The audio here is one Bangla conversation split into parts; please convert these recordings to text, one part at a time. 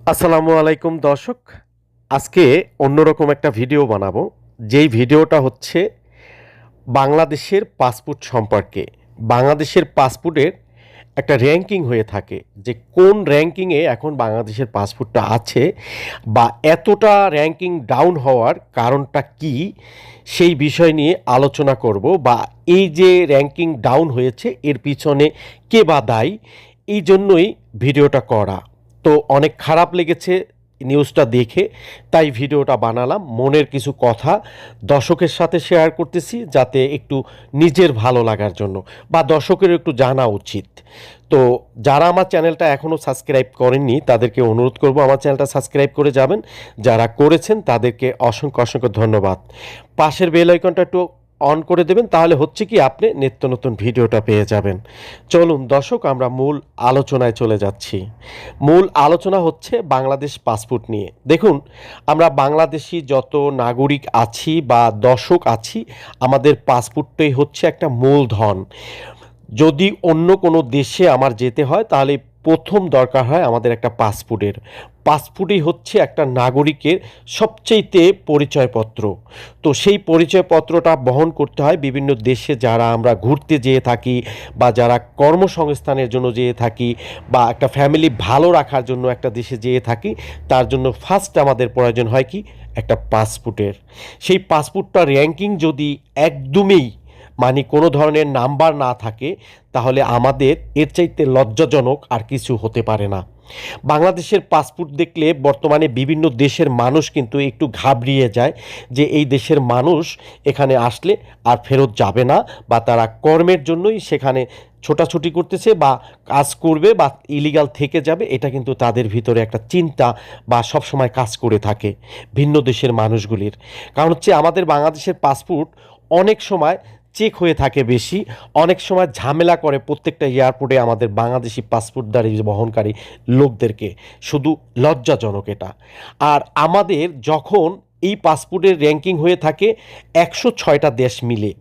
আসসালামু আলাইকুম দর্শক। আজকে অন্যরকম একটা ভিডিও বানাবো। যেই ভিডিওটা হচ্ছে বাংলাদেশের পাসপোর্ট সম্পর্কে। বাংলাদেশের পাসপোর্টের একটা র্যাঙ্কিং হয়ে থাকে যে কোন র্যাঙ্কিংয়ে এখন বাংলাদেশের পাসপোর্টটা আছে বা এতটা র্যাঙ্কিং ডাউন হওয়ার কারণটা কি সেই বিষয় নিয়ে আলোচনা করব বা এই যে র্যাঙ্কিং ডাউন হয়েছে এর পিছনে কে বা দায়ী, এই জন্যই ভিডিওটা করা। তো অনেক খারাপ লেগেছে নিউজটা দেখে, তাই ভিডিওটা বানালাম। মনের কিছু কথা দর্শকের সাথে শেয়ার করতেছি যাতে একটু নিজের ভালো লাগার জন্য, বা দর্শকের একটু জানা উচিত। তো যারা আমার চ্যানেলটা এখনও সাবস্ক্রাইব করেননি, তাদেরকে অনুরোধ করব আমার চ্যানেলটা সাবস্ক্রাইব করে যাবেন। যারা করেছেন, তাদেরকে অসংখ্য অসংখ্য ধন্যবাদ। পাশের বেল আইকনটা একটু অন করে দেবেন, তাহলে হচ্ছে কি আপনি নিত্য নতুন ভিডিওটা পেয়ে যাবেন। চলুন দর্শক, আমরা মূল আলোচনায় চলে যাচ্ছি। মূল আলোচনা হচ্ছে বাংলাদেশ পাসপোর্ট নিয়ে। দেখুন, আমরা বাংলাদেশি যত নাগরিক আছি বা দর্শক আছি, আমাদের পাসপোর্টটাই হচ্ছে একটা মূলধন। যদি অন্য কোনো দেশে আমার যেতে হয়, তাহলে প্রথম দরকার হয় আমাদের একটা পাসপোর্টের। পাসপোর্টই হচ্ছে একটা নাগরিকের সবচেয়েতে পরিচয়পত্র। তো সেই পরিচয়পত্রটা বহন করতে হয় বিভিন্ন দেশে যারা আমরা ঘুরতে যেয়ে থাকি বা যারা কর্মসংস্থানের জন্য যেয়ে থাকি বা একটা ফ্যামিলি ভালো রাখার জন্য একটা দেশে যেয়ে থাকি, তার জন্য ফার্স্ট আমাদের প্রয়োজন হয় কি? একটা পাসপোর্টের। সেই পাসপোর্টটা র্যাঙ্কিং যদি একদমই মানে কোনো ধরনের নাম্বার না থাকে, তাহলে আমাদের এর চাইতে লজ্জাজনক আর কিছু হতে পারে না। বাংলাদেশের পাসপোর্ট দেখলে বর্তমানে বিভিন্ন দেশের মানুষ কিন্তু একটু ঘাবড়িয়ে যায় যে এই দেশের মানুষ এখানে আসলে আর ফেরত যাবে না বা তারা কর্মের জন্যই সেখানে ছোটাছুটি করতেছে বা কাজ করবে বা ইলিগাল থেকে যাবে, এটা কিন্তু তাদের ভিতরে একটা চিন্তা বা সবসময় কাজ করে থাকে ভিন্ন দেশের মানুষগুলির। কারণ হচ্ছে আমাদের বাংলাদেশের পাসপোর্ট অনেক সময় চেক হয়ে থাকে বেশি। অনেক সময় ঝামেলা করে প্রত্যেকটা এয়ারপোর্টে আমাদের বাংলাদেশি পাসপোর্টধারী বহনকারী লোকদেরকে। শুধু লজ্জাজনক এটা। আর আমাদের যখন এই পাসপোর্টের র্যাঙ্কিং হয়ে থাকে একশো ছয়টা দেশ মিলে।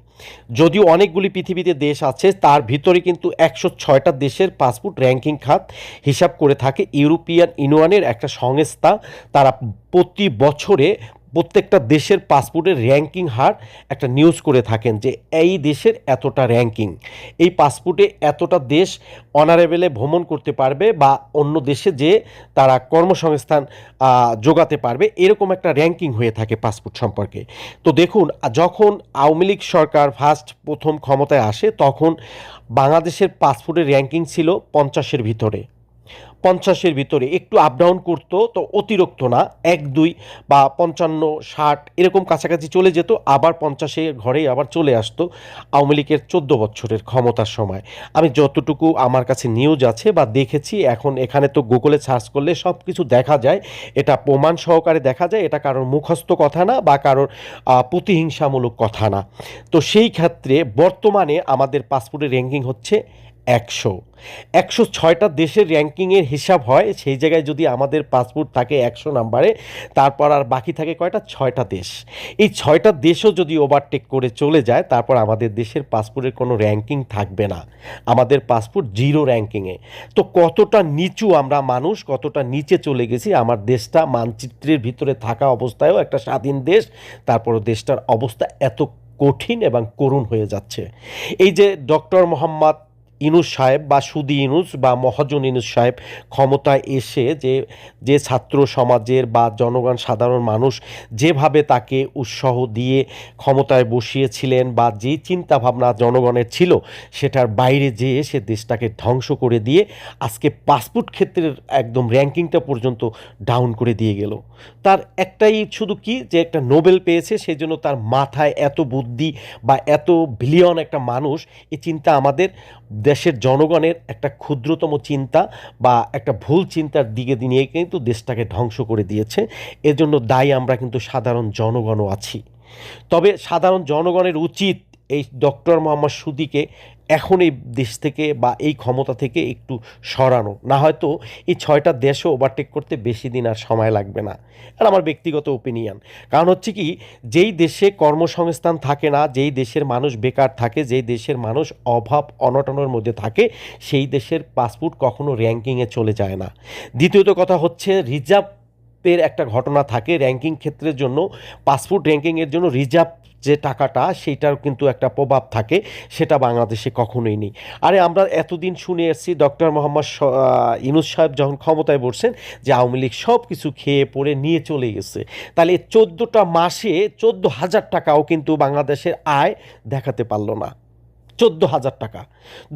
যদিও অনেকগুলি পৃথিবীতে দেশ আছে, তার ভিতরে কিন্তু একশো ছয়টা দেশের পাসপোর্ট র্যাঙ্কিং খাত হিসাব করে থাকে। ইউরোপিয়ান ইউনিয়নের একটা সংস্থা, তারা প্রতি বছরে প্রত্যেকটা দেশের পাসপোর্টের র্যাঙ্কিং হার একটা নিউজ করে থাকেন যে এই দেশের এতটা র্যাঙ্কিং। এই পাসপোর্টে এতটা দেশ অনারেবেলে ভ্রমণ করতে পারবে বা অন্য দেশে যে তারা কর্মসংস্থান যোগাতে পারবে, এরকম একটা র্যাঙ্কিং হয়ে থাকে পাসপোর্ট সম্পর্কে। তো দেখুন, যখন আওয়ামী লীগ সরকার ফার্স্ট প্রথম ক্ষমতায় আসে, তখন বাংলাদেশের পাসপোর্টের র্যাঙ্কিং ছিল পঞ্চাশের ভিতরে। পঞ্চাশের ভিতরে একটু আপ ডাউন করতো, তো অতিরিক্ত না, এক, দুই বা পঞ্চান্ন, ষাট এরকম কাছাকাছি চলে যেত, আবার পঞ্চাশে ঘরেই আবার চলে আসতো আওয়ামী লীগের চোদ্দ বছরের ক্ষমতার সময়। আমি যতটুকু আমার কাছে নিউজ আছে বা দেখেছি, এখন এখানে তো গুগলে সার্চ করলে সব কিছু দেখা যায়, এটা প্রমাণ সহকারে দেখা যায়, এটা কারোর মুখস্থ কথা না বা কারোর প্রতিহিংসামূলক কথা না। তো সেই ক্ষেত্রে বর্তমানে আমাদের পাসপোর্টের র্যাঙ্কিং হচ্ছে একশো। একশো ছয়টা দেশের র্যাঙ্কিংয়ের হিসাব হয়, সেই জায়গায় যদি আমাদের পাসপোর্ট থাকে একশো নাম্বারে, তারপর আর বাকি থাকে কয়টা? ছয়টা দেশ। এই ছয়টা দেশও যদি ওভারটেক করে চলে যায়, তারপর আমাদের দেশের পাসপোর্টের কোনো র্যাঙ্কিং থাকবে না। আমাদের পাসপোর্ট জিরো র্যাঙ্কিংয়ে। তো কতটা নিচু আমরা মানুষ, কতটা নিচে চলে গেছি, আমার দেশটা মানচিত্রের ভিতরে থাকা অবস্থায়ও একটা স্বাধীন দেশ তারপর দেশটার অবস্থা এত কঠিন এবং করুণ হয়ে যাচ্ছে। এই যে ডক্টর মোহাম্মদ ইনুস সাহেব বা সুদি ইনুস বা মহাজন ইনুস সাহেব ক্ষমতায় এসে যে যে ছাত্র সমাজের বা জনগণ, সাধারণ মানুষ যেভাবে তাকে উৎসাহ দিয়ে ক্ষমতায় বসিয়েছিলেন বা যে চিন্তা ভাবনা জনগণের ছিল সেটার বাইরে যেয়ে সে দেশটাকে ধ্বংস করে দিয়ে আজকে পাসপোর্ট ক্ষেত্রের একদম র্যাঙ্কিংটা পর্যন্ত ডাউন করে দিয়ে গেল। তার একটাই শুধু কি যে একটা নোবেল পেয়েছে সেই জন্য তার মাথায় এত বুদ্ধি বা এত বিলিয়ন একটা মানুষ, এই চিন্তা আমাদের দেশের জনগণের একটা ক্ষুদ্রতম চিন্তা বা একটা ভুল চিন্তার দিকে নিয়ে কিন্তু দেশটাকে ধ্বংস করে দিয়েছে। এজন্য দায়ী আমরা কিন্তু সাধারণ জনগণও আছি। তবে সাধারণ জনগণের উচিত এই ডক্টর মোহাম্মদ সুদিকে এখন এই দেশ থেকে বা এই ক্ষমতা থেকে একটু সরানো। না হয়তো এই ছয়টা দেশও ওভারটেক করতে বেশি দিন আর সময় লাগবে না। আর আমার ব্যক্তিগত ওপিনিয়ন কারণ হচ্ছে কি, যেই দেশে কর্মসংস্থান থাকে না, যেই দেশের মানুষ বেকার থাকে, যেই দেশের মানুষ অভাব, অনটনের মধ্যে থাকে, সেই দেশের পাসপোর্ট কখনো র্যাঙ্কিংয়ে চলে যায় না। দ্বিতীয়ত কথা হচ্ছে, রিজার্ভের একটা ঘটনা থাকে র্যাঙ্কিং ক্ষেত্রের জন্য পাসপোর্ট র্যাঙ্কিংয়ের জন্য রিজার্ভ যে টাকাটা সেইটার কিন্তু একটা প্রভাব থাকে, সেটা বাংলাদেশে কখনোই নেই। আরে আমরা এতদিন শুনে এসেছি ডক্টর মোহাম্মদ ইনুস সাহেব যখন ক্ষমতায় বসছেন যে আওয়ামী লীগ সব কিছু খেয়ে পড়ে নিয়ে চলে গেছে। তাহলে চোদ্দোটা মাসে চোদ্দ হাজার টাকাও কিন্তু বাংলাদেশের আয় দেখাতে পারল না। চোদ্দ হাজার টাকা।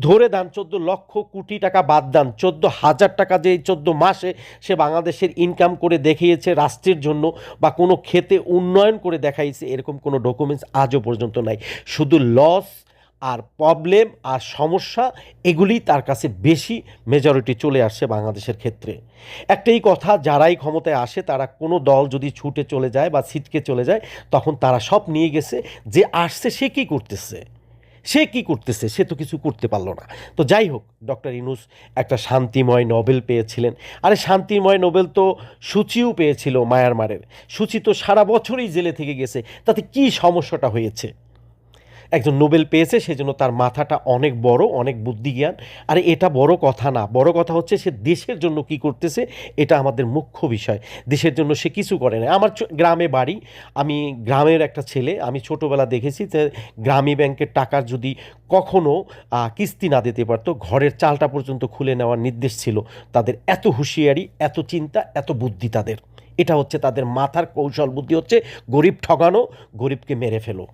ধরে দেন চোদ্দ লক্ষ কোটি টাকা বাদ দেন, চোদ্দ হাজার টাকা যে চোদ্দ মাসে সে বাংলাদেশের ইনকাম করে দেখিয়েছে রাষ্ট্রের জন্য বা কোনো ক্ষেতে উন্নয়ন করে দেখাইছে, এরকম কোনো ডকুমেন্টস আজও পর্যন্ত নাই। শুধু লস আর প্রবলেম আর সমস্যা, এগুলি তার কাছে বেশি মেজরিটি চলে আসছে বাংলাদেশের ক্ষেত্রে। একটাই কথা, যারাই ক্ষমতায় আসে, তারা কোনো দল যদি ছুটে চলে যায় বা ছিটকে চলে যায়, তখন তারা সব নিয়ে গেছে, যে আসছে সে কী করতেছে? সে কি করতেছে? সে তো কিছু করতে পারল না। তো যাই হোক, ডক্টর ইনুস একটা শান্তিময় নোবেল পেয়েছিলেন। আরে শান্তিময় নোবেল তো সূচিও পেয়েছিল মায়ানমারের। সূচি তো সারা বছরই জেলে থেকে গেছে। তাতে কি সমস্যাটা হয়েছে? একজন নোবেল পেয়েছে, সেজন্য তার মাথাটা অনেক বড়, অনেক বুদ্ধিজ্ঞান। আর এটা বড় কথা না, বড় কথা হচ্ছে সে দেশের জন্য কি করতেছে, এটা আমাদের মুখ্য বিষয়। দেশের জন্য সে কিছু করে না। আমার গ্রামে বাড়ি, আমি গ্রামের একটা ছেলে, আমি ছোটোবেলা দেখেছি যে গ্রামী ব্যাংকের টাকার যদি কখনও কিস্তি না দিতে পারতো, ঘরের চালটা পর্যন্ত খুলে নেওয়ার নির্দেশ ছিল। তাদের এত হুঁশিয়ারি, এত চিন্তা, এত বুদ্ধি তাদের। এটা হচ্ছে তাদের মাথার কৌশল। বুদ্ধি হচ্ছে গরিব ঠগানো, গরিবকে মেরে ফেলো।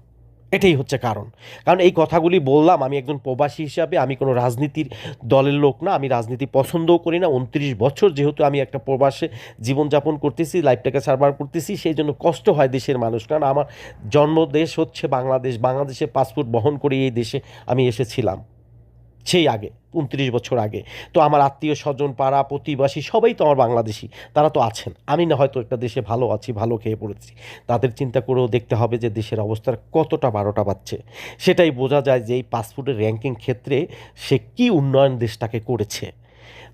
এটাই হচ্ছে কারণ। কারণ এই কথাগুলি বললাম, আমি একজন প্রবাসী হিসাবে, আমি কোনো রাজনীতির দলের লোক না, আমি রাজনীতি পছন্দও করি না। উনত্রিশ বছর যেহেতু আমি একটা প্রবাসে জীবনযাপন করতেছি, লাইফটাকে সার্ভার করতেছি, সেই জন্য কষ্ট হয় দেশের মানুষ। কারণ আমার জন্মদেশ হচ্ছে বাংলাদেশ বাংলাদেশে পাসপোর্ট বহন করে এই দেশে আমি এসেছিলাম। সেই আগে, উনত্রিশ বছর আগে। তো আমার আত্মীয় স্বজন, পাড়া, প্রতিবাসী সবাই তো আমার বাংলাদেশি, তারা তো আছেন। আমি না হয়তো একটা দেশে ভালো আছি, ভালো খেয়ে পড়েছি। তাদের চিন্তা করেও দেখতে হবে যে দেশের অবস্থার কতটা বারোটা বাজছে। সেটাই বোঝা যায় যে এই পাসপোর্টের র্যাঙ্কিং ক্ষেত্রে সে কি উন্নয়ন দেশটাকে করেছে।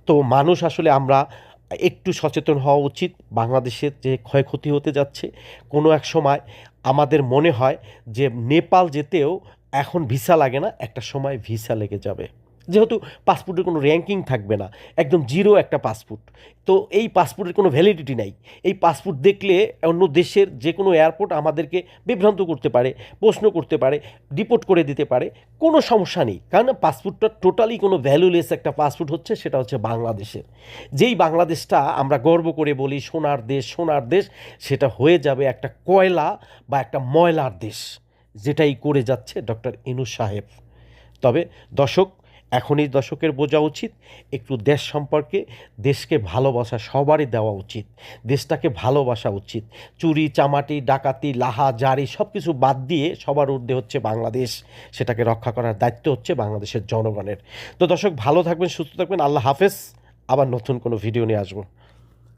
তো মানুষ আসলে আমরা একটু সচেতন হওয়া উচিত। বাংলাদেশের যে ক্ষয়ক্ষতি হতে যাচ্ছে, কোনো এক সময় আমাদের মনে হয় যে নেপাল যেতেও এখন ভিসা লাগে না, একটা সময় ভিসা লেগে যাবে। যেহেতু পাসপোর্টের কোনো র্যাঙ্কিং থাকবে না, একদম জিরো একটা পাসপোর্ট। তো এই পাসপোর্টের কোনো ভ্যালিডিটি নাই। এই পাসপোর্ট দেখলে অন্য দেশের যে কোনো এয়ারপোর্ট আমাদেরকে বিভ্রান্ত করতে পারে, প্রশ্ন করতে পারে ডিপোর্ট করে দিতে পারে, কোনো সমস্যা নেই। কারণ পাসপোর্টটা টোটালি কোনো ভ্যালুলেস একটা পাসপোর্ট হচ্ছে, সেটা হচ্ছে বাংলাদেশের। যেই বাংলাদেশটা আমরা গর্ব করে বলি সোনার দেশ সোনার দেশ, সেটা হয়ে যাবে একটা কয়লা বা একটা ময়লার দেশ। যেটাই করে যাচ্ছে ডক্টর ইনু সাহেব। তবে দর্শক, এখনই দর্শকের বোঝা উচিত, একটু দেশ সম্পর্কে দেশকে ভালোবাসা সবারই দেওয়া উচিত, দেশটাকে ভালোবাসা উচিত। চুরি, চামাটি, ডাকাতি, লাহা, জারি সব কিছু বাদ দিয়ে সবার ঊর্ধ্বে হচ্ছে বাংলাদেশ। সেটাকে রক্ষা করার দায়িত্ব হচ্ছে বাংলাদেশের জনগণের। তো দর্শক, ভালো থাকবেন, সুস্থ থাকবেন, আল্লাহ হাফেজ। আবার নতুন কোনো ভিডিও নিয়ে আসব।